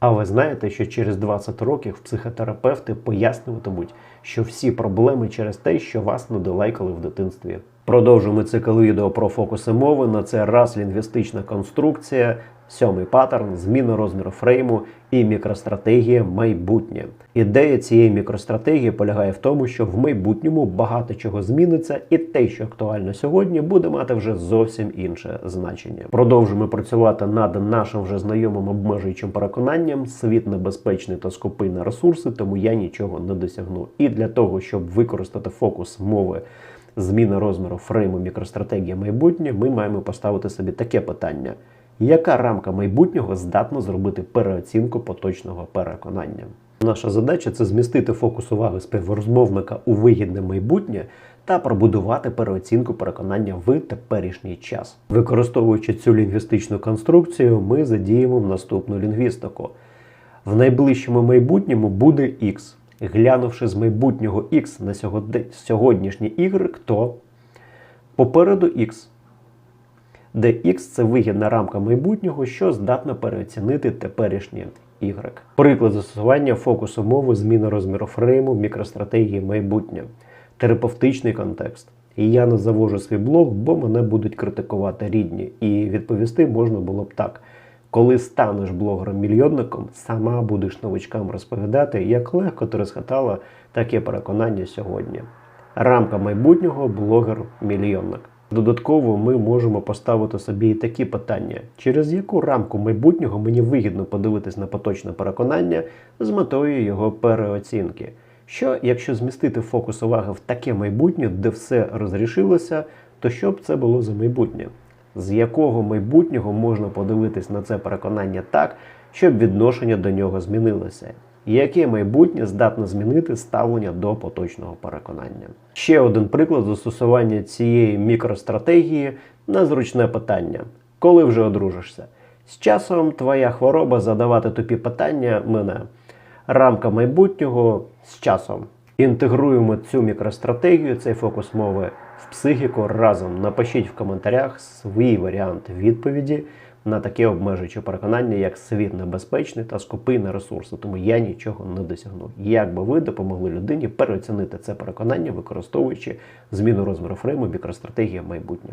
А ви знаєте, що через 20 років психотерапевти пояснюватимуть, що всі проблеми через те, що вас не долайкали в дитинстві. Продовжуємо цикл відео про фокуси мови. На це раз лінгвістична конструкція, сьомий паттерн, зміна розміру фрейму і мікростратегія майбутнє. Ідея цієї мікростратегії полягає в тому, що в майбутньому багато чого зміниться, і те, що актуально сьогодні, буде мати вже зовсім інше значення. Продовжуємо працювати над нашим вже знайомим обмежуючим переконанням: світ небезпечний та скупий на ресурси, тому я нічого не досягну. І для того, щоб використати фокус мови. Зміна розміру фрейму мікростратегія майбутнє, ми маємо поставити собі таке питання: яка рамка майбутнього здатна зробити переоцінку поточного переконання? Наша задача це змістити фокус уваги співрозмовника у вигідне майбутнє та пробудувати переоцінку переконання в теперішній час. Використовуючи цю лінгвістичну конструкцію, ми задіємо наступну лінгвістику. В найближчому майбутньому буде X. Глянувши з майбутнього X на сьогоднішній Y, то попереду X де X це вигідна рамка майбутнього, що здатна переоцінити теперішнє Y. Приклад застосування фокусу мови, зміна розміру фрейму, мікростратегії майбутнє, терапевтичний контекст. І я не завожу свій блог, бо мене будуть критикувати рідні. І відповісти можна було б так. Коли станеш блогером-мільйонником, сама будеш новичкам розповідати, як легко ти розхитала таке переконання сьогодні. Рамка майбутнього блогер-мільйонник. Додатково ми можемо поставити собі і такі питання, через яку рамку майбутнього мені вигідно подивитись на поточне переконання з метою його переоцінки. Що, якщо змістити фокус уваги в таке майбутнє, де все розрішилося, то що б це було за майбутнє? З якого майбутнього можна подивитись на це переконання так, щоб відношення до нього змінилося? Яке майбутнє здатне змінити ставлення до поточного переконання? Ще один приклад застосування цієї мікростратегії на зручне питання: коли вже одружишся? З часом твоя хвороба задавати тупі питання мене. Рамка майбутнього з часом. Інтегруємо цю мікростратегію, цей фокус мови в психіку разом. Напишіть в коментарях свій варіант відповіді на таке обмежуюче переконання, як світ небезпечний та скупий на ресурси, тому я нічого не досягну. Як би ви допомогли людині переоцінити це переконання, використовуючи зміну розміру фрейму мікростратегія майбутнє?